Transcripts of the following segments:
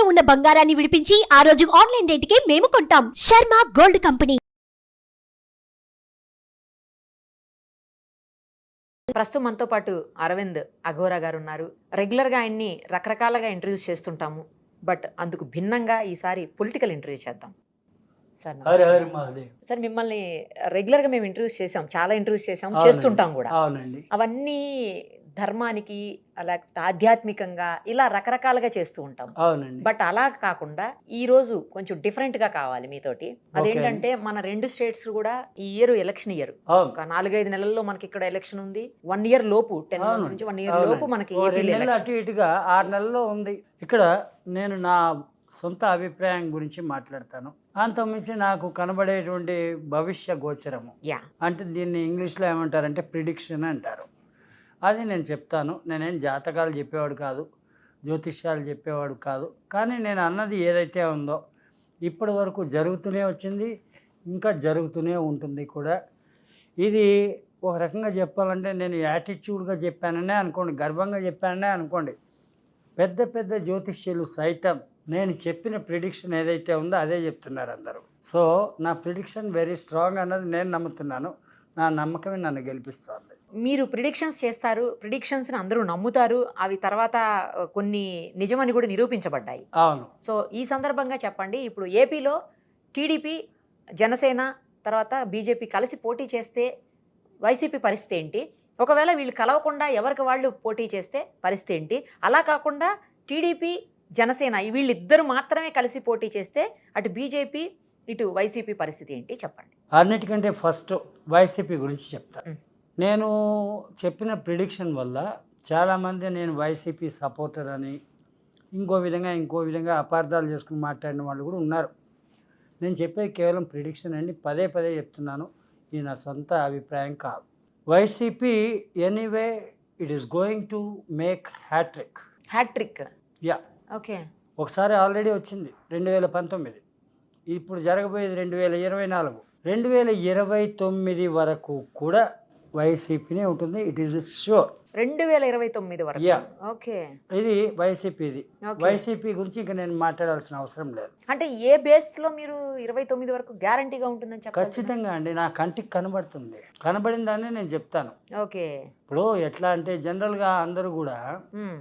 తాకట్టులో ఉన్న బంగారాన్ని విడిపించి ఆ రోజు ఆన్లైన్ రేటుకే మేము కొంటాం. Sharma gold company. ప్రస్తుతం మనతో పాటు అరవింద్ అఘోరా గారు ఉన్నారు. రెగ్యులర్గా ఆయన్ని రకరకాలుగా ఇంటర్వ్యూస్ చేస్తుంటాము. బట్ అందుకు భిన్నంగా ఈసారి పొలిటికల్ ఇంటర్వ్యూ చేద్దాం. సార్ హరి నమస్తే. హరి మహాదేవ్. సార్ మిమ్మల్ని రెగ్యులర్గా మేము ఇంటర్వ్యూస్ చేసాం చాలా ఇంటర్వ్యూస్ చేసాం. చేస్తుంటాం కూడా. అవునండి. అవన్నీ ధర్మానికి అలా ఆధ్యాత్మికంగా ఇలా రకరకాలుగా చేస్తూ ఉంటాం. అవునండి. బట్ అలా కాకుండా ఈ రోజు కొంచెం డిఫరెంట్గా కావాలి మీతోటి. అదేంటంటే మన రెండు స్టేట్స్ కూడా ఈ ఇయర్ ఎలక్షన్ ఇయర్ ఒక నాలుగైదు నెలల్లో మనకి ఇక్కడ ఎలక్షన్ ఉంది. వన్ ఇయర్ లోపు టెన్. మంత్స్ నుంచి వన్ ఇయర్. లోపు మనకి. అటు ఇటుగా ఆరు నెలల్లో ఉంది. ఇక్కడ నేను నా సొంత అభిప్రాయం గురించి మాట్లాడతాను. అంతకుమించి నాకు కనబడేటువంటి భవిష్య గోచరము. యా అంటే దీన్ని ఇంగ్లీష్లో ఏమంటారంటే ప్రిడిక్షన్ అంటారు. అది నేను చెప్తాను. నేనేం జాతకాలు చెప్పేవాడు కాదు జ్యోతిష్యాలు చెప్పేవాడు కాదు. కానీ నేను అన్నది ఏదైతే ఉందో ఇప్పటి వరకు జరుగుతూనే వచ్చింది ఇంకా జరుగుతూనే ఉంటుంది కూడా. ఇది ఒక రకంగా చెప్పాలంటే నేను యాటిట్యూడ్గా చెప్పాననే అనుకోండి గర్వంగా చెప్పాననే అనుకోండి. పెద్ద పెద్ద జ్యోతిష్యులు సైతం నేను చెప్పిన ప్రిడిక్షన్ ఏదైతే ఉందో అదే చెప్తున్నారు అందరూ. సో నా ప్రిడిక్షన్ వెరీ స్ట్రాంగ్ అన్నది నేను నమ్ముతున్నాను. నా నమ్మకమే నన్ను గెలిపిస్తాను మీరు ప్రిడిక్షన్స్ చేస్తారు ప్రిడిక్షన్స్ని అందరూ నమ్ముతారు అవి తర్వాత కొన్ని నిజమని కూడా నిరూపించబడ్డాయి. అవును. సో ఈ సందర్భంగా చెప్పండి ఇప్పుడు ఏపీలో టీడీపీ జనసేన తర్వాత బీజేపీ కలిసి పోటీ చేస్తే వైసీపీ పరిస్థితి ఏంటి? ఒకవేళ వీళ్ళు కలవకుండా ఎవరికి వాళ్ళు పోటీ చేస్తే పరిస్థితి ఏంటి? అలా కాకుండా టీడీపీ జనసేన వీళ్ళిద్దరు మాత్రమే కలిసి పోటీ చేస్తే అటు బీజేపీ ఇటు వైసీపీ పరిస్థితి ఏంటి? చెప్పండి. అన్నిటికంటే ఫస్ట్ వైసీపీ గురించి చెప్తా మ్. నేను చెప్పిన ప్రిడిక్షన్ వల్ల చాలామంది నేను వైసీపీ సపోర్టర్ అని ఇంకో విధంగా ఇంకో విధంగా అపార్థాలు చేసుకుని మాట్లాడిన వాళ్ళు కూడా ఉన్నారు. నేను చెప్పేది కేవలం ప్రిడిక్షన్ అండి. పదే పదే చెప్తున్నాను. ఇది నా సొంత అభిప్రాయం కాదు. YCP anyway it is going to make hat-trick hat-trick yeah okay ఒకసారి ఆల్రెడీ వచ్చింది. రెండు వేల పంతొమ్మిది. ఇప్పుడు జరగబోయేది రెండు వేల ఇరవై నాలుగు. రెండు వేల ఇరవై తొమ్మిది వరకు కూడా వైసీపీనే ఉంటుంది. ఇట్ ఈస్ షూర్ రెండు వేల ఇరవై తొమ్మిది వరకు. Yeah. ఓకే ఇది వైసీపీది. వైసీపీ గురించి ఇంకా నేను మాట్లాడాల్సిన అవసరం లేదు. అంటే ఏ బేస్లో మీరు ఇరవై తొమ్మిది వరకు గ్యారంటీగా ఉంటుందని చెప్పారు ఖచ్చితంగా అండి నా కంటికి కనబడుతుంది. కనబడిన దాన్ని నేను చెప్తాను. ఓకే ఇప్పుడు ఎట్లా అంటే జనరల్గా అందరూ కూడా మ్మ్.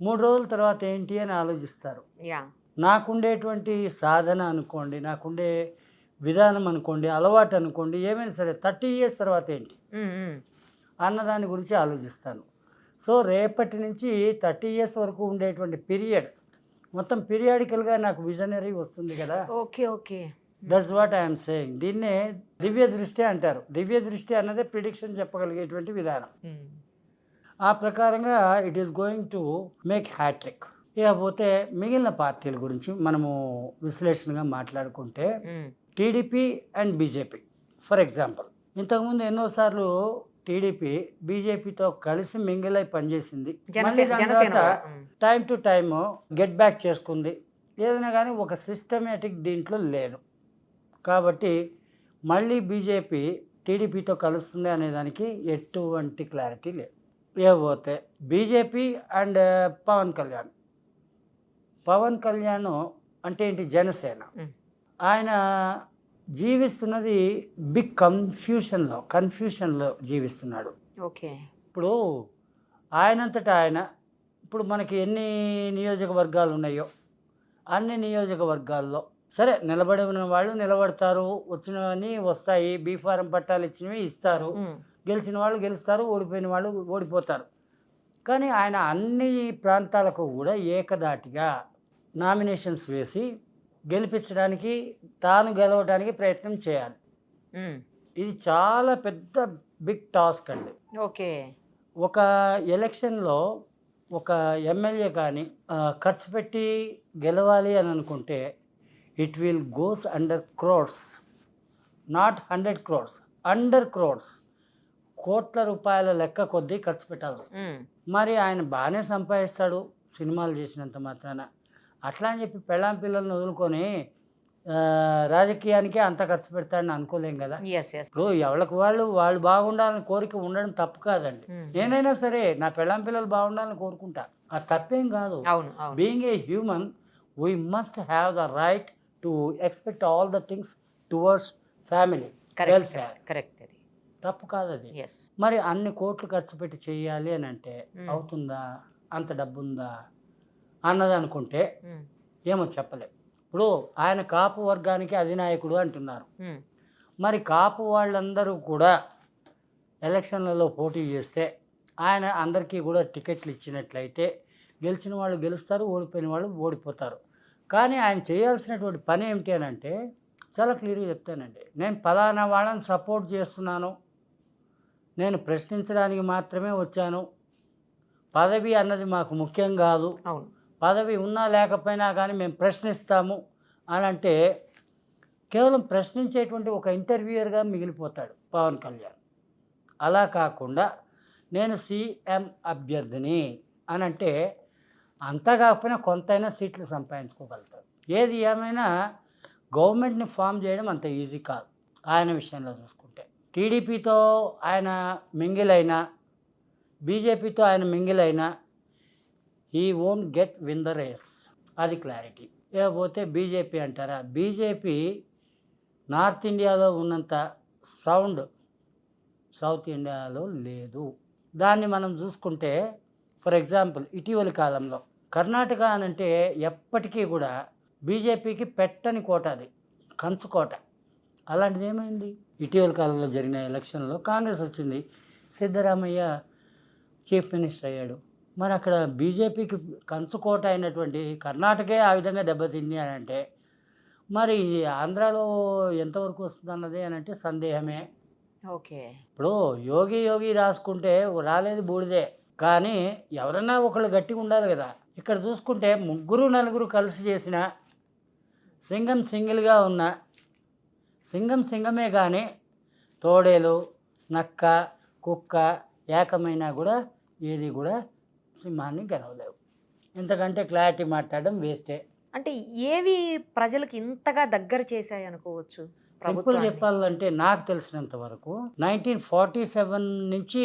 మూడు రోజుల తర్వాత ఏంటి అని ఆలోచిస్తారు. యా నాకుండేటువంటి సాధన అనుకోండి నాకుండే విధానం అనుకోండి అలవాటు అనుకోండి ఏమైనా సరే థర్టీ ఇయర్స్ తర్వాత ఏంటి. అన్నదాని గురించి ఆలోచిస్తాను. సో రేపటి నుంచి థర్టీ ఇయర్స్ వరకు ఉండేటువంటి పీరియడ్ మొత్తం పీరియాడికల్గా నాకు విజనరీ వస్తుంది కదా. Okay okay. That's what I'm saying దీన్నే దివ్య దృష్టి అంటారు. దివ్య దృష్టి అన్నదే ప్రిడిక్షన్ చెప్పగలిగేటువంటి విధానం. ఆ ప్రకారంగా it is going to make hat-trick ఇకపోతే మిగిలిన పార్టీల గురించి మనము విశ్లేషణగా మాట్లాడుకుంటే. TDP and BJP for example ఇంతకుముందు ఎన్నోసార్లు టీడీపీ బీజేపీతో కలిసి మింగిలై పనిచేసింది. మళ్ళీ దాని తర్వాత. Time to time get back చేసుకుంది. ఏదైనా కానీ ఒక సిస్టమేటిక్ దీంట్లో లేదు. కాబట్టి మళ్ళీ బీజేపీ టీడీపీతో కలుస్తుంది అనే దానికి ఎటువంటి క్లారిటీ లేదు. ఇకపోతే బీజేపీ అండ్ పవన్ కళ్యాణ్. పవన్ కళ్యాణ్ అంటే ఏంటి? జనసేన. ఆయన జీవిస్తున్నది బిగ్ కన్ఫ్యూషన్లో కన్ఫ్యూషన్లో జీవిస్తున్నాడు. ఓకే. ఇప్పుడు ఆయనంతటా ఆయన ఇప్పుడు మనకి ఎన్ని నియోజకవర్గాలు ఉన్నాయో అన్ని నియోజకవర్గాల్లో సరే నిలబడి ఉన్న వాళ్ళు నిలబడతారు వచ్చినవన్నీ వస్తాయి బీ ఫారం పట్టాలు ఇచ్చినవి ఇస్తారు. గెలిచిన వాళ్ళు గెలుస్తారు ఓడిపోయిన వాళ్ళు ఓడిపోతారు. కానీ ఆయన అన్ని ప్రాంతాలకు కూడా ఏకదాటిగా నామినేషన్స్ వేసి గెలిపించడానికి తాను గెలవడానికి ప్రయత్నం చేయాలి. ఇది చాలా పెద్ద బిగ్ టాస్క్ అండి. ఓకే. ఒక ఎలక్షన్లో ఒక ఎమ్మెల్యే కానీ ఖర్చు పెట్టి గెలవాలి అని అనుకుంటే it will goes under crores. Not hundred crores under crores. కోట్ల రూపాయల లెక్క కొద్దీ ఖర్చు మ్మ్. మరి ఆయన బాగానే సంపాదిస్తాడు సినిమాలు చేసినంత మాత్రాన. అట్లా అని చెప్పి పెళ్ళాం పిల్లల్ని వదులుకొని రాజకీయానికే అంత ఖర్చు పెడతాడని అనుకోలేం కదా. ఇప్పుడు ఎవరికి వాళ్ళు వాళ్ళు బాగుండాలని కోరిక ఉండడం తప్పు కాదండి. మ్మ్. నేనైనా సరే నా పెళ్ళాం పిల్లలు బాగుండాలని కోరుకుంటా. ఆ తప్పేం కాదు. Being a human we must have the right to expect all the things towards family welfare correct అది. తప్పు కాదు అది. మరి అన్ని కోట్లు ఖర్చు పెట్టి చేయాలి అని అంటే Hmm. అవుతుందా? అంత డబ్బు ఉందా అన్నది అనుకుంటే ఏమో చెప్పలేం. ఇప్పుడు ఆయన కాపు వర్గానికి అధినాయకుడు అంటున్నారు. మరి కాపు వాళ్ళందరూ కూడా ఎలక్షన్లలో పోటీ చేస్తే ఆయన అందరికీ కూడా టికెట్లు ఇచ్చినట్లయితే గెలిచిన వాళ్ళు గెలుస్తారు ఓడిపోయిన వాళ్ళు ఓడిపోతారు. కానీ ఆయన చేయాల్సినటువంటి పని ఏమిటి అని అంటే చాలా క్లియర్గా చెప్తానండి. నేను ఫలానా వాళ్ళని సపోర్ట్ చేస్తున్నాను. నేను ప్రశ్నించడానికి మాత్రమే వచ్చాను. పదవి అన్నది మాకు ముఖ్యం కాదు. అవును. పదవి ఉన్నా లేకపోయినా కానీ మేము ప్రశ్నిస్తాము అని అంటే కేవలం ప్రశ్నించేటువంటి ఒక ఇంటర్వ్యూయర్గా మిగిలిపోతాడు పవన్ కళ్యాణ్. అలా కాకుండా నేను సీఎం అభ్యర్థిని అని అంటే అంతా కాకపోయినా కొంతైనా సీట్లు సంపాదించుకోగలుగుతాడు. ఏది ఏమైనా గవర్నమెంట్ని ఫామ్ చేయడం అంత ఈజీ కాదు ఆయన విషయంలో చూసుకుంటే. టీడీపీతో ఆయన మింగిలైనా బీజేపీతో ఆయన మింగిలైనా he won't get win the race అది క్లారిటీ లేకపోతే బీజేపీ అంటారా? బీజేపీ నార్త్ ఇండియాలో ఉన్నంత సౌండ్ సౌత్ ఇండియాలో లేదు. దాన్ని మనం చూసుకుంటే ఫర్ ఎగ్జాంపుల్ ఇటీవలి కాలంలో కర్ణాటక అని అంటే ఎప్పటికీ కూడా బీజేపీకి పెట్టని కోట అది కంచు కోట. అలాంటిది ఏమైంది? ఇటీవల కాలంలో జరిగిన ఎలక్షన్లో కాంగ్రెస్ వచ్చింది. సిద్ధరామయ్య చీఫ్ మినిస్టర్ అయ్యాడు. మరి అక్కడ బీజేపీకి కంచుకోట అయినటువంటి కర్ణాటకే ఆ విధంగా దెబ్బతింది అని అంటే మరి ఆంధ్రాలో ఎంతవరకు వస్తుంది అన్నది అని అంటే సందేహమే. ఓకే. ఇప్పుడు యోగి యోగి రాసుకుంటే రాలేదు బూడిదే కానీ ఎవరన్నా ఒకళ్ళు గట్టిగా ఉండాలి కదా. ఇక్కడ చూసుకుంటే ముగ్గురు నలుగురు కలిసి చేసిన సింగం సింగిల్గా ఉన్న సింగం సింగమే కానీ తోడేలు నక్క కుక్క ఏకమైనా కూడా ఏది కూడా సింహాన్ని గెలవలేవు. ఇంతకంటే క్లారిటీ మాట్లాడడం వేస్టే. అంటే ఏవి ప్రజలకు ఇంతగా దగ్గర చేశాయి అనుకోవచ్చు సింపుల్? చెప్పాలంటే నాకు తెలిసినంత వరకు నైన్టీన్ ఫార్టీ సెవెన్ నుంచి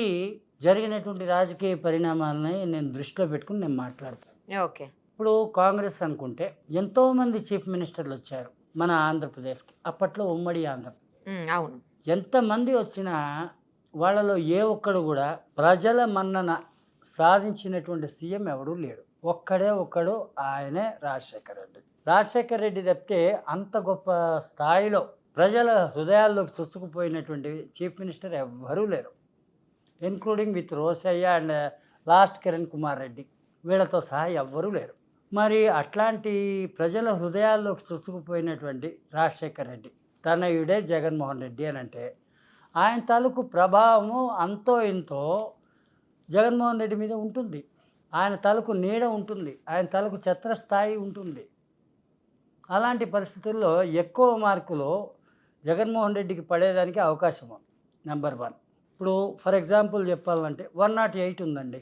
జరిగినటువంటి రాజకీయ పరిణామాలని నేను దృష్టిలో పెట్టుకుని నేను మాట్లాడతాను ఓకే. ఇప్పుడు కాంగ్రెస్ అనుకుంటే ఎంతోమంది చీఫ్ మినిస్టర్లు వచ్చారు మన ఆంధ్రప్రదేశ్కి. అప్పట్లో ఉమ్మడి ఆంధ్రప్రదేశ్ అవును. ఎంతమంది వచ్చినా వాళ్ళలో ఏ ఒక్కడు కూడా ప్రజల మన్నన సాధించినటువంటి సీఎం ఎవడూ లేడు. ఒక్కడే ఒక్కడు ఆయనే రాజశేఖర్ రెడ్డి. రాజశేఖర్ రెడ్డి తప్పితే అంత గొప్ప స్థాయిలో ప్రజల హృదయాల్లోకి చొచ్చుకుపోయినటువంటి చీఫ్ మినిస్టర్ ఎవ్వరూ లేరు. Including with Rosaiah and last Kiran Kumar Reddy. వీళ్ళతో సహా ఎవ్వరూ లేరు. మరి అట్లాంటి ప్రజల హృదయాల్లోకి చొచ్చుకుపోయినటువంటి రాజశేఖర్ రెడ్డి తనయుడే జగన్మోహన్ రెడ్డి అని అంటే ఆయన తాలూకు ప్రభావము అంతో ఇంతో జగన్మోహన్ రెడ్డి మీద ఉంటుంది. ఆయన తలకు నీడ ఉంటుంది. ఆయన తలకు ఛత్రస్థాయి ఉంటుంది. అలాంటి పరిస్థితుల్లో ఎక్కువ మార్కులు జగన్మోహన్ రెడ్డికి పడేదానికి అవకాశం ఉంది నెంబర్ వన్ ఇప్పుడు ఫర్ ఎగ్జాంపుల్ చెప్పాలంటే వన్ నాట్ ఎయిట్ ఉందండి.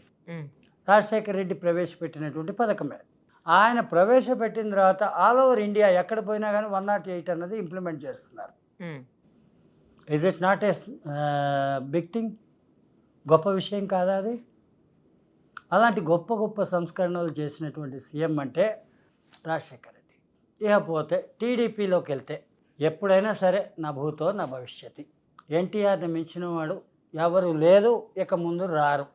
రాజశేఖర్ రెడ్డి ప్రవేశపెట్టినటువంటి పథకమే ఆయన ప్రవేశపెట్టిన తర్వాత ఆల్ ఓవర్ ఇండియా ఎక్కడ పోయినా కానీ వన్ నాట్ ఎయిట్ అన్నది ఇంప్లిమెంట్ చేస్తున్నారు. Is it not a big thing గొప్ప విషయం కాదా అది? అలాంటి గొప్ప గొప్ప సంస్కరణలు చేసినటువంటి సీఎం అంటే రాజశేఖర్ రెడ్డి. ఇకపోతే టీడీపీలోకి వెళ్తే ఎప్పుడైనా సరే నా భూతో నా భవిష్యత్తు ఎన్టీఆర్ని మించిన వాడు ఎవరు లేదు ఇక ముందు రారు.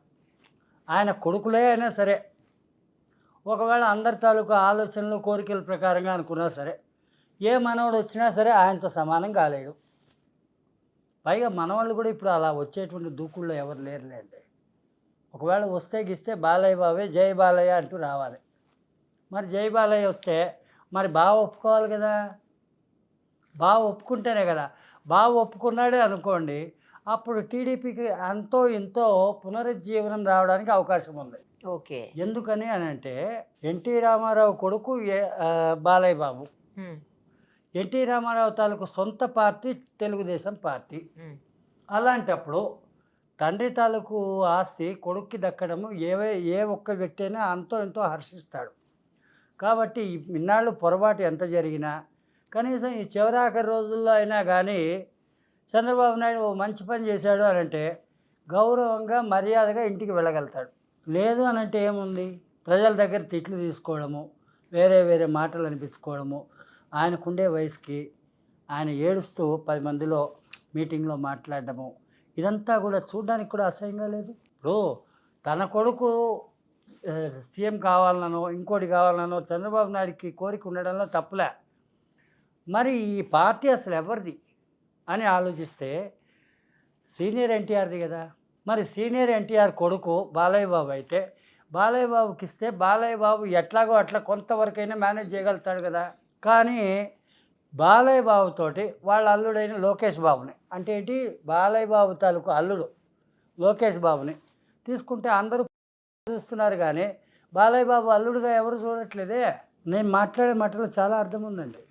ఆయన కొడుకులే అయినా సరే ఒకవేళ అందరి తాలూకు ఆలోచనలు కోరికల ప్రకారంగా అనుకున్నా సరే ఏ మనవడు వచ్చినా సరే ఆయనతో సమానం కాలేడు. పైగా మనవాళ్ళు కూడా ఇప్పుడు అలా వచ్చేటువంటి దూకుల్లో ఎవరు లేరులేండి. ఒకవేళ వస్తే గిస్తే బాలయ్య బాబే జై బాలయ్య అంటూ రావాలి. మరి జై బాలయ్య వస్తే మరి బాగా ఒప్పుకోవాలి కదా? బాగా ఒప్పుకుంటేనే కదా. బాగా ఒప్పుకున్నాడే అనుకోండి అప్పుడు టీడీపీకి అంతో ఇంతో పునరుజ్జీవనం రావడానికి అవకాశం ఉంది. ఓకే. ఎందుకని అని అంటే ఎన్టీ రామారావు కొడుకు బాలయ్య బాబు ఎన్టీ రామారావు తాలూకు సొంత పార్టీ తెలుగుదేశం పార్టీ. అలాంటప్పుడు తండ్రి తాలూకు ఆస్తి కొడుక్కి దక్కడము ఏవే ఏ ఒక్క వ్యక్తి అయినా అంతో ఎంతో హర్షిస్తాడు. కాబట్టి ఇన్నాళ్ళు పొరపాటు ఎంత జరిగినా కనీసం ఈ చివరాఖరి రోజుల్లో అయినా కానీ చంద్రబాబు నాయుడు ఓ మంచి పని చేశాడు అని అంటే గౌరవంగా మర్యాదగా ఇంటికి వెళ్ళగలుగుతాడు. లేదు అని అంటే ఏముంది? ప్రజల దగ్గర తిట్లు తీసుకోవడము వేరే వేరే మాటలు అనిపించుకోవడము ఆయనకుండే వయసుకి ఆయన ఏడుస్తూ పది మందిలో మీటింగ్లో మాట్లాడడము ఇదంతా కూడా చూడడానికి కూడా అసహ్యంగా లేదు? ఇప్పుడు తన కొడుకు సీఎం కావాలనో ఇంకోటి కావాలనో చంద్రబాబు నాయుడికి కోరిక ఉండడంలో తప్పులే. మరి ఈ పార్టీ అసలు ఎవరిది అని ఆలోచిస్తే సీనియర్ ఎన్టీఆర్ది కదా. మరి సీనియర్ ఎన్టీఆర్ కొడుకు బాలయ్య బాబు అయితే బాలయ్య బాబుకి ఇస్తే బాలయ్య బాబు ఎట్లాగో అట్లా కొంతవరకైనా మేనేజ్ చేయగలుగుతాడు కదా. కానీ బాలయ్య బాబుతోటి వాళ్ళ అల్లుడైన లోకేష్ బాబుని. అంటే ఏంటి? బాలయ్య బాబు తాలూకు అల్లుడు లోకేష్ బాబుని. తీసుకుంటే అందరూ చూస్తున్నారు కానీ బాలయ్య బాబు అల్లుడుగా ఎవరు చూడట్లేదే? నేను మాట్లాడే మాటలో చాలా అర్థం ఉందండి.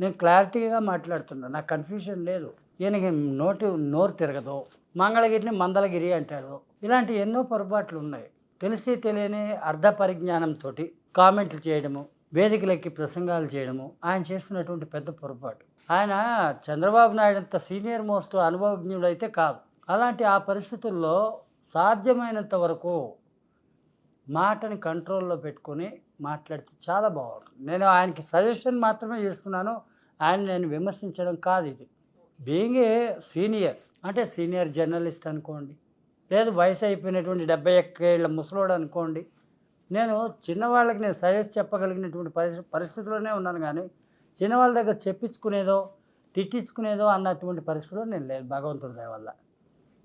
నేను క్లారిటీగా మాట్లాడుతున్నా. నాకు కన్ఫ్యూజన్ లేదు. ఈయనకి నోటి నోరు తిరగదు. మంగళగిరిని మందలగిరి అంటాడు ఇలాంటి ఎన్నో పొరపాట్లు ఉన్నాయి. తెలిసి తెలియని అర్ధ పరిజ్ఞానంతో కామెంట్లు చేయడము వేదికలెక్కి ప్రసంగాలు చేయడము ఆయన చేస్తున్నటువంటి పెద్ద పొరపాటు. ఆయన చంద్రబాబు నాయుడు అంత సీనియర్ మోస్ట్ అనుభవజ్ఞుడు అయితే కాదు. అలాంటి ఆ పరిస్థితుల్లో సాధ్యమైనంత వరకు మాటని కంట్రోల్లో పెట్టుకొని మాట్లాడితే చాలా బాగుంటుంది. నేను ఆయనకి సజెషన్ మాత్రమే చేస్తున్నాను. ఆయన నేను విమర్శించడం కాదు ఇది. బీయింగ్ ఏ సీనియర్ అంటే సీనియర్ జర్నలిస్ట్ అనుకోండి లేదు వయసు అయిపోయినటువంటి డెబ్బై ఏళ్ళ ముసలోడు అనుకోండి నేను చిన్నవాళ్ళకి నేను సజెస్ట్ చెప్పగలిగినటువంటి పరిస్థితి పరిస్థితిలోనే ఉన్నాను కానీ చిన్నవాళ్ళ దగ్గర చెప్పించుకునేదో తిట్టించుకునేదో అన్నటువంటి పరిస్థితిలో నేను లేదు భగవంతుడి దయ వల్ల.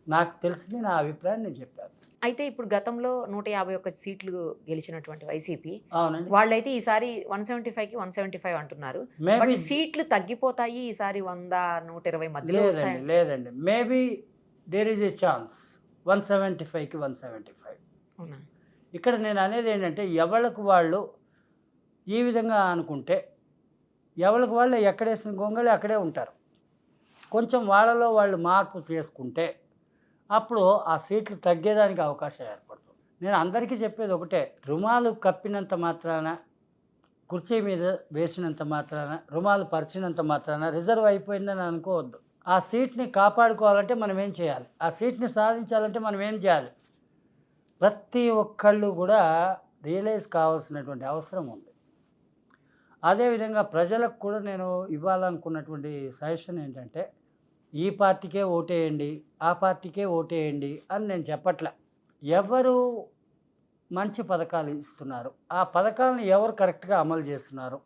నాకు తెలిసింది నా అభిప్రాయం నేను చెప్పాను. అయితే ఇప్పుడు గతంలో నూట యాభై ఒక్క సీట్లు గెలిచినటువంటి వైసీపీ అవునండి. వాళ్ళైతే ఈసారి వన్ సెవెంటీ ఫైవ్కి వన్ సెవెంటీ ఫైవ్ అంటున్నారు. మేబీ సీట్లు తగ్గిపోతాయి ఈసారి వంద నూట ఇరవై మధ్యలో లేదండి లేదండి. Maybe there is a chance one seventy ఫైవ్కి వన్ సెవెంటీ ఫైవ్. అవునా? ఇక్కడ నేను అనేది ఏంటంటే ఎవరికి వాళ్ళు ఈ విధంగా అనుకుంటే ఎవరికి వాళ్ళు ఎక్కడేసిన గొంగళి అక్కడే ఉంటారు. కొంచెం వాళ్ళలో వాళ్ళు మార్పు చేసుకుంటే అప్పుడు ఆ సీట్లు తగ్గేదానికి అవకాశం ఏర్పడుతుంది. నేను అందరికీ చెప్పేది ఒకటే రుమాలు కప్పినంత మాత్రాన కుర్చీ మీద వేసినంత మాత్రాన రుమాలు పరిచినంత మాత్రాన రిజర్వ్ అయిపోయిందని అనుకోవద్దు. ఆ సీట్ని కాపాడుకోవాలంటే మనం ఏం చేయాలి? ఆ సీట్ని సాధించాలంటే మనం ఏం చేయాలి? ప్రతి ఒక్కళ్ళు కూడా రియలైజ్ కావాల్సినటువంటి అవసరం ఉంది. అదేవిధంగా ప్రజలకు కూడా నేను ఇవ్వాలనుకున్నటువంటి సజెషన్ ఏంటంటే ఈ పార్టీకే ఓటేయండి ఆ పార్టీకే ఓటేయండి అని నేను చెప్పట్లే. ఎవరు మంచి పథకాలు ఇస్తున్నారు ఆ పథకాలను ఎవరు కరెక్ట్గా అమలు చేస్తున్నారు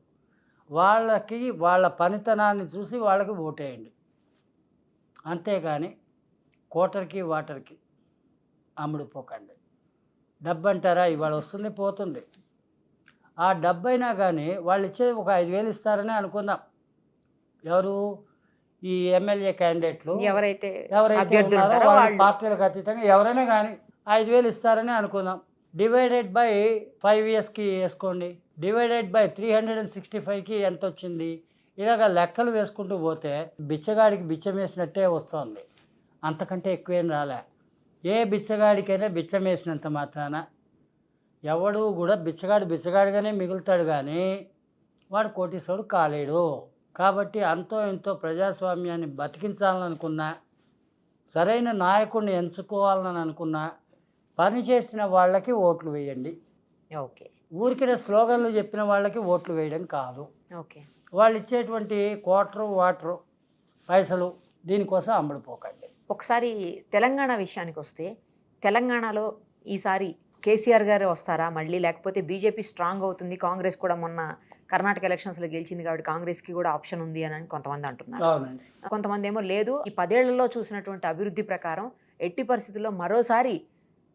వాళ్ళకి వాళ్ళ పనితనాన్ని చూసి వాళ్ళకి ఓటేయండి. అంతేగాని కోటర్కి వాటర్కి అమ్ముడుపోకండి డబ్బు అంటారా ఇవాళ వస్తుంది పోతుంది. ఆ డబ్బు అయినా కానీ వాళ్ళు ఇచ్చేది ఒక ఐదు వేలు ఇస్తారని అనుకుందాం. ఎవరు? ఈ ఎమ్మెల్యే క్యాండిడేట్లు. ఎవరైతే ఎవరైతే ఉన్నారో వాళ్ళు పార్టీలకు అతీతంగా ఎవరైనా కానీ ఐదు వేలు ఇస్తారని అనుకుందాం. డివైడెడ్ బై ఫైవ్ ఇయర్స్కి వేసుకోండి. Divided by three hundred and sixty ఫైవ్కి ఎంత వచ్చింది ఇలాగ లెక్కలు వేసుకుంటూ పోతే బిచ్చగాడికి బిచ్చం వేసినట్టే వస్తుంది. అంతకంటే ఎక్కువేం రాలే. ఏ బిచ్చగాడికైనా బిచ్చం వేసినంత మాత్రాన ఎవడు కూడా బిచ్చగాడు బిచ్చగాడిగానే మిగులుతాడు కానీ వాడు కోటీశ్వరుడు కాలేడు. కాబట్టి అంతో ఎంతో ప్రజాస్వామ్యాన్ని బతికించాలని అనుకున్నా సరైన నాయకుడిని ఎంచుకోవాలని అనుకున్నా పని చేసిన వాళ్ళకి ఓట్లు వేయండి. ఓకే. ఊరికిన స్లోగన్లు చెప్పిన వాళ్ళకి ఓట్లు వేయడం కాదు. ఓకే. వాళ్ళు ఇచ్చేటువంటి క్వార్టరు వాటరు పైసలు దీనికోసం అమ్ముడుపోకండి. ఒకసారి తెలంగాణ విషయానికి వస్తే తెలంగాణలో ఈసారి కేసీఆర్ గారు వస్తారా? మళ్ళీ లేకపోతే బీజేపీ స్ట్రాంగ్ అవుతుంది కాంగ్రెస్ కూడా మొన్న కర్ణాటక ఎలక్షన్స్లో గెలిచింది కాబట్టి కాంగ్రెస్కి కూడా ఆప్షన్ ఉంది అని కొంతమంది అంటున్నారు. కొంతమంది ఏమో లేదు ఈ పదేళ్ళలో చూసినటువంటి అభివృద్ధి ప్రకారం ఎట్టి పరిస్థితుల్లో మరోసారి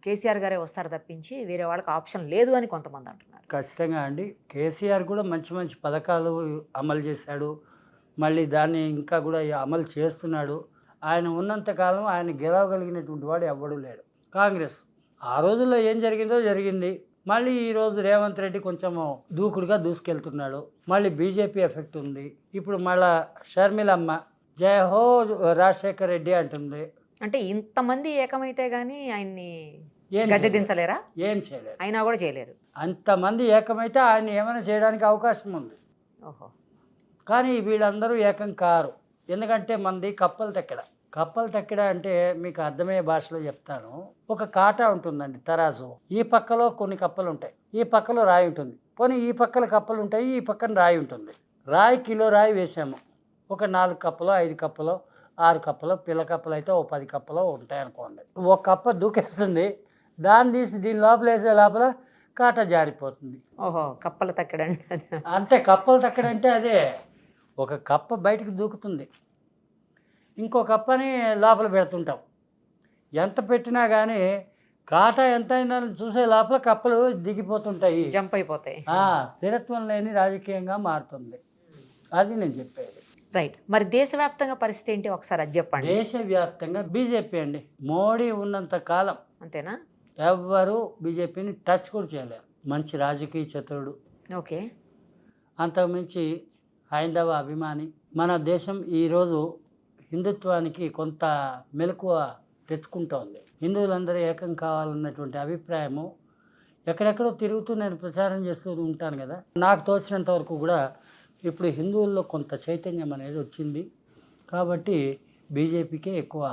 కేసీఆర్ గారే వస్తారు తప్పించి వేరే వాళ్ళకి ఆప్షన్ లేదు అని కొంతమంది అంటున్నారు. ఖచ్చితంగా అండి. కేసీఆర్ కూడా మంచి మంచి పథకాలు అమలు చేశాడు. మళ్ళీ దాన్ని ఇంకా కూడా అమలు చేస్తున్నాడు. ఆయన ఉన్నంతకాలం ఆయన గెలవగలిగినటువంటి వాడు ఎవ్వడూ లేడు. కాంగ్రెస్. ఆ రోజుల్లో ఏం జరిగిందో జరిగింది. మళ్ళీ ఈరోజు రేవంత్ రెడ్డి కొంచెం దూకుడుగా దూసుకెళ్తున్నాడు. మళ్ళీ బీజేపీ ఎఫెక్ట్ ఉంది. ఇప్పుడు మళ్ళా షర్మిలమ్మ జయ హో రాజశేఖర్ రెడ్డి అంటుంది. అంటే ఇంతమంది ఏకమైతే గానీ ఆయన్ని ఏం చేయలేరు. దించలేరా ఏం చేయలేదు అయినా కూడా చేయలేరు. అంతమంది ఏకమైతే ఆయన ఏమైనా చేయడానికి అవకాశం ఉంది. ఓహో. కానీ వీళ్ళందరూ ఏకం కారు. ఎందుకంటే మనది కప్పలు తెక్కడ. కప్పలు తెక్కడ అంటే మీకు అర్థమయ్యే భాషలో చెప్తాను. ఒక కాటా ఉంటుందండి తరాజు. ఈ పక్కలో కొన్ని కప్పలు ఉంటాయి. ఈ పక్కలో రాయి ఉంటుంది. పోనీ ఈ పక్కన కప్పలు ఉంటాయి ఈ పక్కన రాయి ఉంటుంది. రాయి కిలో రాయి వేసాము. ఒక నాలుగు కప్పలో ఐదు కప్పలో ఆరు కప్పలో పిల్ల కప్పలు అయితే ఓ పది కప్పలో ఉంటాయి అనుకోండి. ఒక కప్ప దూకేస్తుంది. దాన్ని తీసి దీని లోపల వేసే లోపల కాట జారిపోతుంది. ఓహో కప్పలు తక్కడండి. అంతే కప్పలు తక్కడంటే అదే. ఒక కప్ప బయటికి దూకుతుంది. ఇంకో కప్పని లోపల పెడుతుంటాం. ఎంత పెట్టినా కానీ కాట ఎంత అయిందని చూసే లోపల కప్పలు దిగిపోతుంటాయి. జంప్ అయిపోతాయి ఆ, స్థిరత్వం లేని రాజకీయంగా మారుతుంది. అది నేను చెప్పేది. రైట్. మరి దేశవ్యాప్తంగా పరిస్థితి ఏంటి? ఒకసారి అది చెప్పండి. దేశవ్యాప్తంగా బీజేపీ అండి. మోడీ ఉన్నంత కాలం అంతేనా? ఎవ్వరూ బీజేపీని టచ్ కూడా చేయలేరు మంచి రాజకీయ చతురుడు. ఓకే. అంతకుమించి హైందవ అభిమాని. మన దేశం ఈరోజు హిందుత్వానికి కొంత మెలకువ తెచ్చుకుంటోంది హిందువులందరూ ఏకం కావాలన్నటువంటి అభిప్రాయము ఎక్కడెక్కడో తిరుగుతూ నేను ప్రచారం చేస్తూ ఉంటాను కదా. నాకు తోచినంత వరకు కూడా ఇప్పుడు హిందువుల్లో కొంత చైతన్యం అనేది వచ్చింది. కాబట్టి బీజేపీకే ఎక్కువ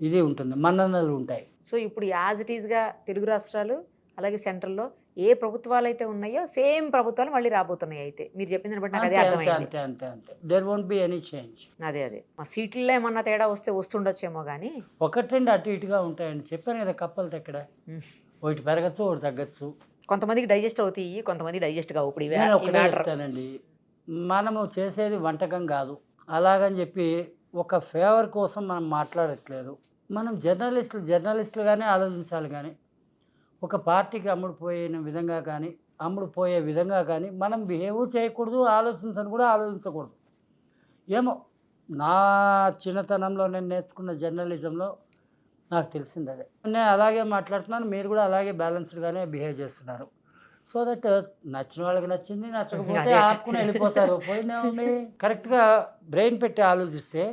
ఇది ఉంటుంది మన్ననలు ఉంటాయి. సో ఇప్పుడు యాజ్ ఇట్ ఈస్గా తెలుగు రాష్ట్రాలు అలాగే సెంట్రల్లో ఏ ప్రభుత్వాలు అయితే ఉన్నాయో సేమ్ ప్రభుత్వాలు మళ్ళీ రాబోతున్నాయి అయితే. మీరు చెప్పిన దాన్ని బట్టి నాకు అదే అంతే అంతే అర్థమైంది. అంతే అంతే అంతే. There won't be any change అదే అదే. మా సీట్లలో ఏమన్నా తేడా వస్తే వస్తుండొచ్చేమో కానీ ఒకటి రెండు అటు ఇటుగా ఉంటాయండి. చెప్పాను కదా కప్పలు ఎక్కడ ఒకటి పెరగచ్చు ఒకటి తగ్గచ్చు. కొంతమందికి డైజెస్ట్ అవుతాయి కొంతమంది డైజెస్ట్ కావు ఇప్పుడు ఇవే- నేను ఈ ఒకటే matter. చెప్తానండి. మనము చేసేది వంటకం కాదు. అలాగని చెప్పి ఒక ఫేవర్ కోసం మనం మాట్లాడట్లేదు. మనం జర్నలిస్టులు జర్నలిస్టులుగానే ఆలోచించాలి కానీ ఒక పార్టీకి అమ్ముడు పోయిన విధంగా కానీ అమ్ముడు పోయే విధంగా కానీ మనం బిహేవ్ చేయకూడదు ఆలోచించని కూడా ఆలోచించకూడదు. ఏమో నా చిన్నతనంలో నేను నేర్చుకున్న జర్నలిజంలో నాకు తెలిసింది అదే. నేను అలాగే మాట్లాడుతున్నాను మీరు కూడా అలాగే బ్యాలెన్స్డ్గానే బిహేవ్ చేస్తున్నారు. సో దట్ నచ్చిన వాళ్ళకి నచ్చింది నచ్చకపోతే. ఆపుకుని వెళ్ళిపోతారు. పోయినా కరెక్ట్గా బ్రెయిన్ పెట్టి ఆలోచిస్తే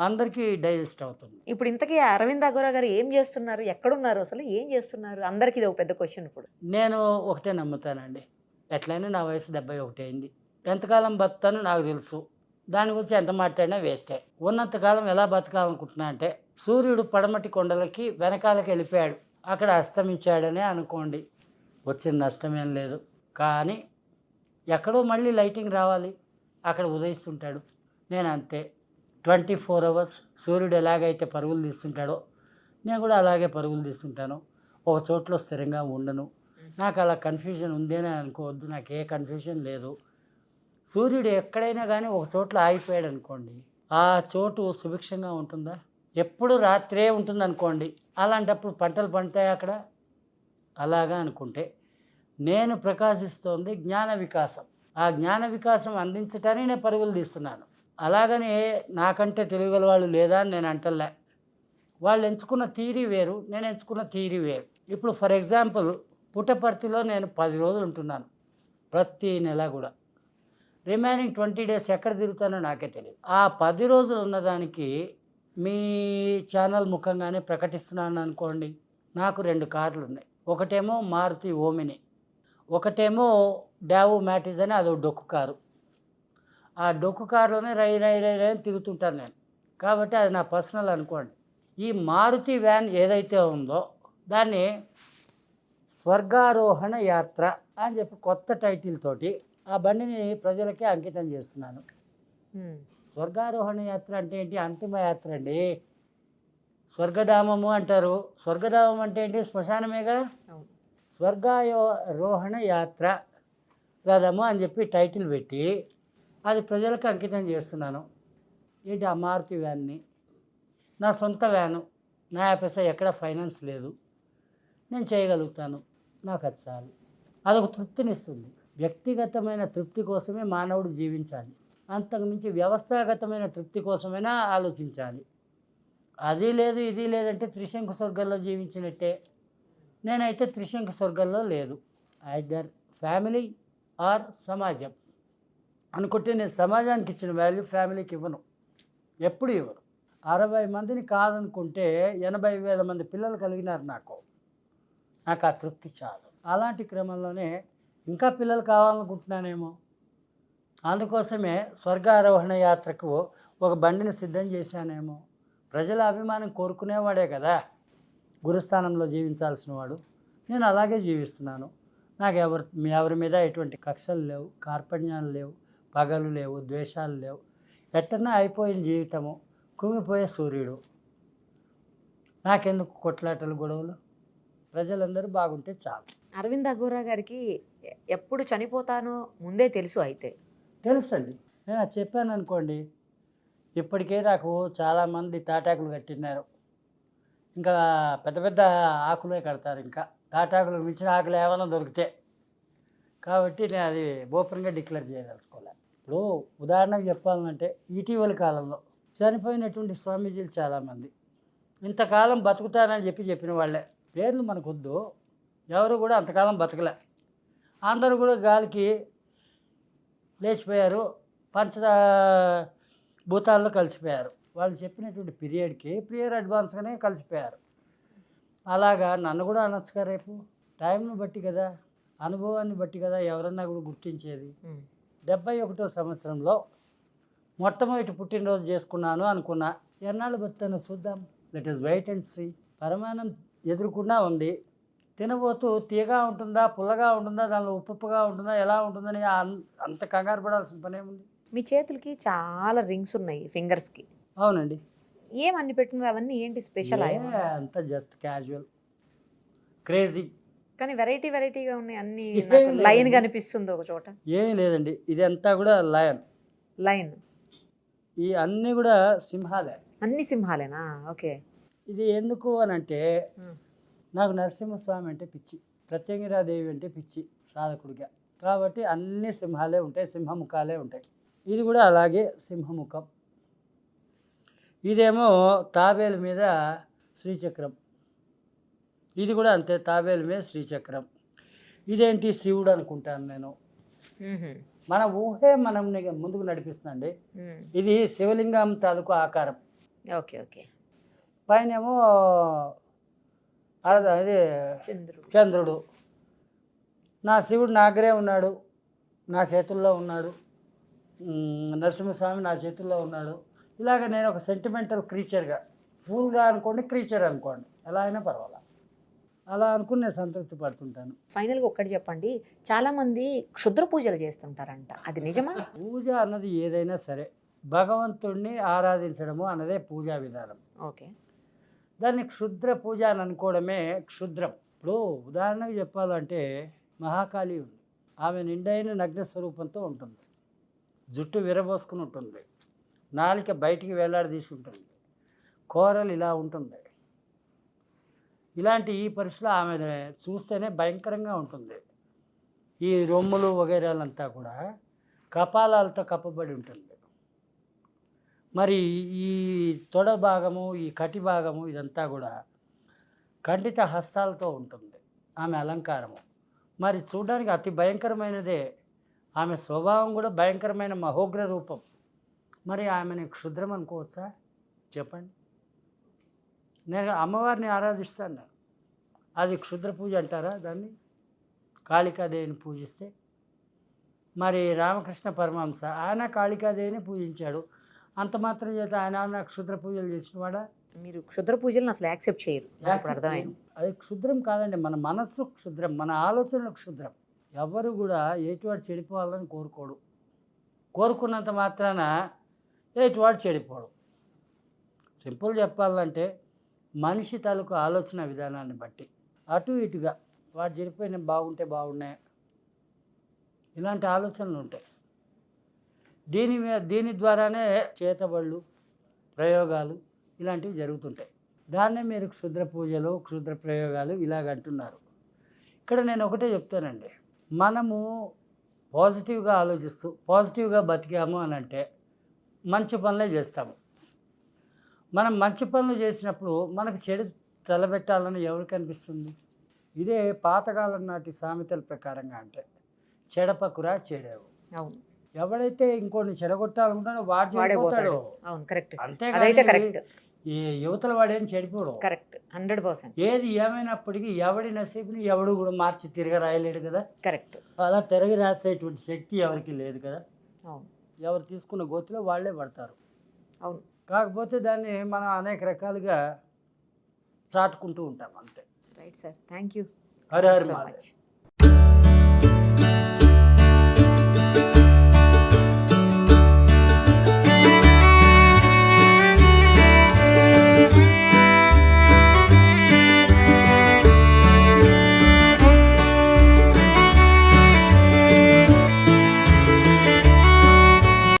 అందరికీ డైజెస్ట్ అవుతుంది. ఇప్పుడు ఇంతకీ అరవింద్ అగోరా గారు ఏం చేస్తున్నారు? ఎక్కడున్నారు అసలు? ఏం చేస్తున్నారు? అందరికి ఇది ఒక పెద్ద క్వశ్చన్ ఇప్పుడు. నేను ఒకటే నమ్ముతానండి. ఎట్లయినా నా వయసు డెబ్బై ఒకటి అయింది. ఎంతకాలం బతుకుతానో నాకు తెలుసు. దాని గురించి ఎంత మాట్లాడినా వేస్టే. ఉన్నంతకాలం ఎలా బతకాలనుకుంటున్నా అంటే సూర్యుడు పడమటి కొండలకి వెనకాలకి వెళ్ళిపోయాడు. అక్కడ అస్తమించాడనే అనుకోండి. వచ్చిన నష్టమేం లేదు. కానీ ఎక్కడో మళ్ళీ లైటింగ్ రావాలి. అక్కడ ఉదయిస్తుంటాడు. నేను అంతే. ట్వంటీ ఫోర్ అవర్స్ సూర్యుడు ఎలాగైతే పరుగులు తీస్తుంటాడో నేను కూడా అలాగే పరుగులు తీస్తుంటాను. ఒక చోట్లో స్థిరంగా ఉండను. నాకు అలా కన్ఫ్యూజన్ ఉందేనే అనుకోవద్దు. నాకు ఏ కన్ఫ్యూజన్ లేదు. సూర్యుడు ఎక్కడైనా కానీ ఒక చోట్ల ఆగిపోయాడు అనుకోండి ఆ చోటు సుభిక్షంగా ఉంటుందా? ఎప్పుడు రాత్రే ఉంటుంది అనుకోండి అలాంటప్పుడు పంటలు పండుతాయి అక్కడ? అలాగా అనుకుంటే నేను ప్రకాశిస్తోంది జ్ఞాన వికాసం. ఆ జ్ఞాన వికాసం అందించటానికి నేను పరుగులు తీస్తున్నాను. అలాగనే నాకంటే తెలియగల వాళ్ళు లేదా అని నేను అంటలే. వాళ్ళు ఎంచుకున్న థీరీ వేరు నేను ఎంచుకున్న థీరీ వేరు. ఇప్పుడు ఫర్ ఎగ్జాంపుల్ పుట్టపర్తిలో నేను పది రోజులు ఉంటున్నాను ప్రతి నెల కూడా. రిమైనింగ్ ట్వంటీ డేస్ ఎక్కడ తిరుగుతానో నాకే తెలియదు. ఆ పది రోజులు ఉన్నదానికి మీ ఛానల్ ముఖంగానే ప్రకటిస్తున్నాను అనుకోండి నాకు రెండు కార్లు ఉన్నాయి. ఒకటేమో మారుతి ఓమిని ఒకటేమో డావో మ్యాటిజ్ అని అదో డొక్కు కారు. ఆ డొక్కు కారులోనే రై రై రై రై అని తిరుగుతుంటాను నేను. కాబట్టి అది నా పర్సనల్ అనుకోండి. ఈ మారుతి వ్యాన్ ఏదైతే ఉందో దాన్ని స్వర్గారోహణ యాత్ర అని చెప్పి కొత్త టైటిల్ తోటి ఆ బండిని ప్రజలకే అంకితం చేస్తున్నాను. స్వర్గారోహణ యాత్ర అంటే ఏంటి? అంతిమ యాత్ర అండి. స్వర్గధామము అంటారు. స్వర్గధామం అంటే ఏంటి? శ్మశానమేగా. స్వర్గాయో రోహణ యాత్ర రథము అని చెప్పి టైటిల్ పెట్టి అది ప్రజలకు అంకితం చేస్తున్నాను. ఏంటి ఆ మారుతి వ్యాన్ని? నా సొంత వ్యాను నా పైసా ఎక్కడ ఫైనాన్స్ లేదు. నేను చేయగలుగుతాను. నాకు అది చాలు. అదొక తృప్తినిస్తుంది. వ్యక్తిగతమైన తృప్తి కోసమే మానవుడు జీవించాలి. అంతకుమించి వ్యవస్థాగతమైన తృప్తి కోసమైనా ఆలోచించాలి. అది లేదు ఇది లేదంటే త్రిశంకు స్వర్గంలో జీవించినట్టే. నేనైతే త్రిశంకు స్వర్గంలో లేదు. ఐదర్ ఫ్యామిలీ ఆర్ సమాజం. అనుకుంటే నేను సమాజానికి ఇచ్చిన వాల్యూ ఫ్యామిలీకి ఇవ్వను. ఎప్పుడు ఇవ్వను. అరవై మందిని కాదనుకుంటే ఎనభై వేల మంది పిల్లలు కలిగినారు నాకు. నాకు ఆ తృప్తి చాలు. అలాంటి క్రమంలోనే ఇంకా పిల్లలు కావాలనుకుంటున్నానేమో. అందుకోసమే స్వర్గారోహణ యాత్రకు ఒక బండిని సిద్ధం చేశానేమో. ప్రజల అభిమానం కోరుకునేవాడే కదా. గురుస్థానంలో జీవించాల్సిన వాడు. నేను అలాగే జీవిస్తున్నాను. నాకు ఎవరి మీ ఎవరి మీద ఎటువంటి కక్షలు లేవు కార్పణ్యాలు లేవు. పగలు లేవు ద్వేషాలు లేవు. ఎట్టన్నా అయిపోయిన జీవితము. కుంగిపోయే సూర్యుడు. నాకెందుకు కొట్లాటలు గొడవలు? ప్రజలందరూ బాగుంటే చాలు. అరవింద్ అఘోరా గారికి ఎప్పుడు చనిపోతానో ముందే తెలుసు అయితే. తెలుసండి. నేను అది చెప్పాను అనుకోండి ఇప్పటికే నాకు చాలామంది తాటాకులు కట్టినారు. ఇంకా పెద్ద పెద్ద ఆకులే కడతారు ఇంకా. తాటాకులు మించిన ఆకులు ఏమైనా దొరికితే. కాబట్టి నేను అది ఓపెన్గా డిక్లేర్ చేయదలుచుకోలే. ఇప్పుడు ఉదాహరణకు చెప్పాలంటే ఇటీవల కాలంలో చనిపోయినటువంటి స్వామీజీలు చాలామంది. ఇంతకాలం బతుకుతారని చెప్పి చెప్పిన వాళ్ళే. పేర్లు మనకొద్దు. ఎవరు కూడా అంతకాలం బతకలే. అందరూ కూడా గాలికి లేచిపోయారు. పంచ భూతాల్లో కలిసిపోయారు. వాళ్ళు చెప్పినటువంటి పీరియడ్కి పీరియడ్ అడ్వాన్స్గానే కలిసిపోయారు. అలాగా నన్ను కూడా అనొచ్చుగా రేపు. టైంను బట్టి కదా. అనుభవాన్ని బట్టి కదా ఎవరన్నా కూడా గుర్తించేది. డెబ్బై ఒకటో సంవత్సరంలో మొట్టమొదటి పుట్టినరోజు చేసుకున్నాను అనుకున్నా. ఎన్నాళ్ళు బతానో చూద్దాం. Let us wait and see పరిమాణం ఎదురుకుండా ఉంది. తినబోతూ తీయగా ఉంటుందా పుల్లగా ఉంటుందా దానిలో ఉప్పుగా ఉంటుందా ఎలా ఉంటుందని అంత కంగారు పడాల్సిన పనేముంది మీ చేతులకి చాలా రింగ్స్ ఉన్నాయి ఫింగర్స్కి. అవునండి. ఏం అన్ని పెట్టుకున్నారు అవన్నీ ఏంటి స్పెషల్ అంత జస్ట్ క్యాజువల్ క్రేజీ కానీ వెరైటీ వెరైటీగా ఉన్నాయి అన్ని లైన్. కనిపిస్తుంది ఒక చోట. ఏమీ లేదండి. ఇది అంతా కూడా లయన్. లైన్ ఈ అన్నీ కూడా సింహాలే. అన్ని సింహాలేనా? ఓకే. ఇది ఎందుకు అని అంటే నాకు నరసింహస్వామి అంటే పిచ్చి. ప్రత్యంగిరాదేవి అంటే పిచ్చి సాధకుడిగా. కాబట్టి అన్ని సింహాలే ఉంటాయి సింహముఖాలే ఉంటాయి. ఇది కూడా అలాగే సింహముఖం. ఇదేమో తాబేలు మీద శ్రీచక్రం. ఇది కూడా అంతే తాబేలు మీద శ్రీచక్రం. ఇదేంటి శివుడు అనుకుంటాను నేను. మన ఊహే మనం ముందుకు నడిపిస్తుందండి. ఇది శివలింగం తాలూకు ఆకారం. Okay okay. పైన ఏమో అదే చంద్రుడు. నా శివుడు నా దగ్గరే ఉన్నాడు నా చేతుల్లో ఉన్నాడు నరసింహస్వామి నా చేతుల్లో ఉన్నాడు. ఇలాగ నేను ఒక సెంటిమెంటల్ క్రీచర్గా ఫూల్గా అనుకోండి క్రీచర్ అనుకోండి. ఎలా అయినా పర్వాలా? అలా అనుకుని నేను సంతృప్తి పడుతుంటాను. ఫైనల్గా ఒక్కటి చెప్పండి. చాలా మంది క్షుద్ర పూజలు చేస్తుంటారంట. అది నిజమా? పూజ అన్నది ఏదైనా సరే భగవంతుణ్ణి ఆరాధించడము అన్నదే పూజా విధానం. ఓకే. దాన్ని క్షుద్ర పూజ అని అనుకోవడమే క్షుద్రం. ఇప్పుడు ఉదాహరణకు చెప్పాలంటే మహాకాళి ఉంది. ఆమె నిండైన నగ్న స్వరూపంతో ఉంటుంది. జుట్టు విరబోసుకుని ఉంటుంది. నాలిక బయటికి వేలాడదీసి ఉంటుంది. కూరలు ఇలా ఉంటుంది ఇలాంటి ఈ పరిస్థితిలో ఆమె చూస్తేనే భయంకరంగా ఉంటుంది. ఈ రొమ్ములు వగైరాలంతా కూడా కపాలాలతో కప్పబడి ఉంటుంది. మరి ఈ తొడ భాగము ఈ కటి భాగము ఇదంతా కూడా ఖండిత హస్తాలతో ఉంటుంది. ఆమె అలంకారము. మరి చూడడానికి అతి భయంకరమైనదే ఆమె స్వభావం కూడా భయంకరమైన మహోగ్ర రూపం. మరి ఆమెని క్షుద్రం అనుకోవచ్చా? చెప్పండి. నేను అమ్మవారిని ఆరాధిస్తాను. నేను. అది క్షుద్ర పూజ అంటారా దాన్ని? కాళికాదేవిని పూజిస్తే. మరి రామకృష్ణ పరమహంస ఆయన కాళికాదేవిని పూజించాడు. అంత మాత్రం చేత ఆయన ఏమన్నా క్షుద్ర పూజలు చేసినవాడా? మీరు క్షుద్ర పూజలను అసలు యాక్సెప్ట్ చేయరు. నాకు అర్థమైంది. అది క్షుద్రం కాదండి మన మనస్సు క్షుద్రం మన ఆలోచనలు క్షుద్రం. ఎవరు కూడా ఏటివాడు చెడిపోవాలని కోరుకోడు. కోరుకున్నంత మాత్రాన ఏటివాడు చెడిపోడు. సింపుల్ చెప్పాలంటే మనిషి తాలూకు ఆలోచన విధానాన్ని బట్టి. అటు ఇటుగా వాడు చనిపోయిన బాగుంటే బాగున్నాయి. ఇలాంటి ఆలోచనలు ఉంటాయి. దీని మీద దీని ద్వారానే చేతబళ్ళు ప్రయోగాలు ఇలాంటివి జరుగుతుంటాయి. దాన్నే మీరు క్షుద్ర పూజలు క్షుద్ర ప్రయోగాలు ఇలాగ అంటున్నారు. ఇక్కడ నేను ఒకటే చెప్తానండి. మనము పాజిటివ్గా ఆలోచిస్తూ పాజిటివ్గా బతికాము అని అంటే మంచి పనులే చేస్తాము. మనం మంచి పనులు చేసినప్పుడు మనకు చెడు తలబెట్టాలని ఎవరికి అనిపిస్తుంది ఇదే పాతకాలం నాటి సామెతల ప్రకారంగా అంటే చెడపకురా చెడేవు. ఎవడైతే ఇంకోటి చెడగొట్టాలనుకుంటాడో వాడు చెడిపోతాడు. అవును కరెక్ట్ ఈ యువతల వాడేం చెడిపోడు. Correct hundred percent. ఏది ఏమైనప్పటికీ ఎవడి నసీబుని ఎవడు కూడా మార్చి తిరగ రాయలేడు కదా? కరెక్ట్. అలా తిరగి రాసేటువంటి శక్తి ఎవరికి లేదు కదా? ఎవరు తీసుకున్న గోతిలో వాళ్ళే పడతారు. అవును. కాకపోతే దాన్ని మనం అనేక రకాలుగా చాటుకుంటూ ఉంటాం అంతే. Right sir thank you Hari Hari. Much